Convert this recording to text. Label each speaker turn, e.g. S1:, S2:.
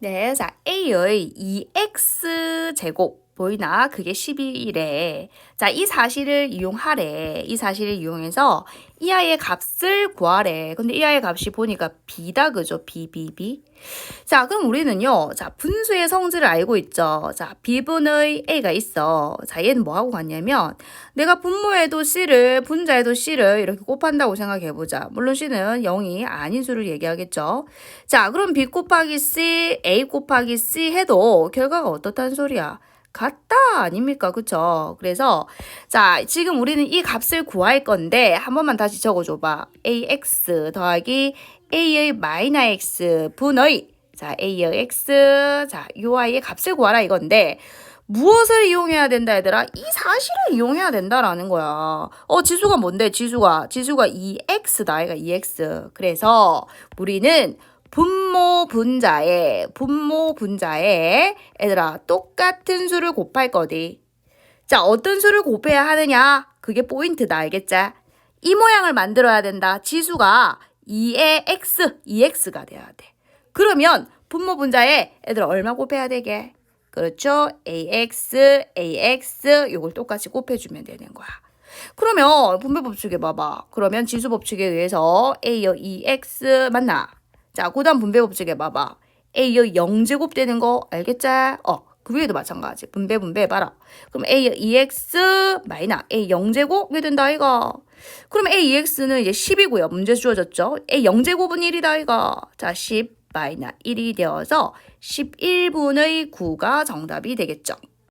S1: 네, 자, A의 2X 제곱 보이나? 그게 12이래. 자, 이 사실을 이용하래. 이 사실을 이용해서 이 아이의 값을 구하래. 근데 이 아이의 값이 보니까 B다, 그죠? B, B, B. 자, 그럼 우리는요, 자, 분수의 성질을 알고 있죠. 자, B분의 A가 있어. 자, 얘는 뭐 하고 갔냐면, 내가 분모에도 C를, 분자에도 C를 이렇게 곱한다고 생각해보자. 물론 C는 0이 아닌 수를 얘기하겠죠. 자, 그럼 B 곱하기 C, A 곱하기 C 해도 결과가 어떻다는 소리야? 같다 아닙니까? 그쵸? 그래서 자 지금 우리는 이 값을 구할 건데 한 번만 다시 적어줘봐. ax 더하기 a의 마이너 x 분의 자 a의 x 자요 아이의 값을 구하라 이건데 무엇을 이용해야 된다 얘들아? 이 사실을 이용해야 된다라는 거야. 어 지수가 뭔데? 지수가 지수가 2x다 아이가 2x. 그래서 우리는 분모 분자에 분모 분자에 얘들아 똑같은 수를 곱할 거디. 자 어떤 수를 곱해야 하느냐? 그게 포인트다 알겠지? 이 모양을 만들어야 된다. 지수가 2의 x, 2x가 돼야 돼. 그러면 분모 분자에 얘들아 얼마 곱해야 되게? 그렇죠? ax, ax 요걸 똑같이 곱해주면 되는 거야. 그러면 분배 법칙에 봐봐. 그러면 지수 법칙에 의해서 a여 2x 맞나? 자, 그 다음 분배 법칙에 봐봐. a여 0제곱 되는 거 알겠지? 어, 그 위에도 마찬가지. 분배 분배 해봐라. 그럼 a여 2x 마이너 a 0제곱 이 된다 이거. 그럼 a 2x는 이제 10이고요. 문제 주어졌죠? a 0제곱은 1이다 이거. 자, 10 마이너 1이 되어서 11분의 9가 정답이 되겠죠.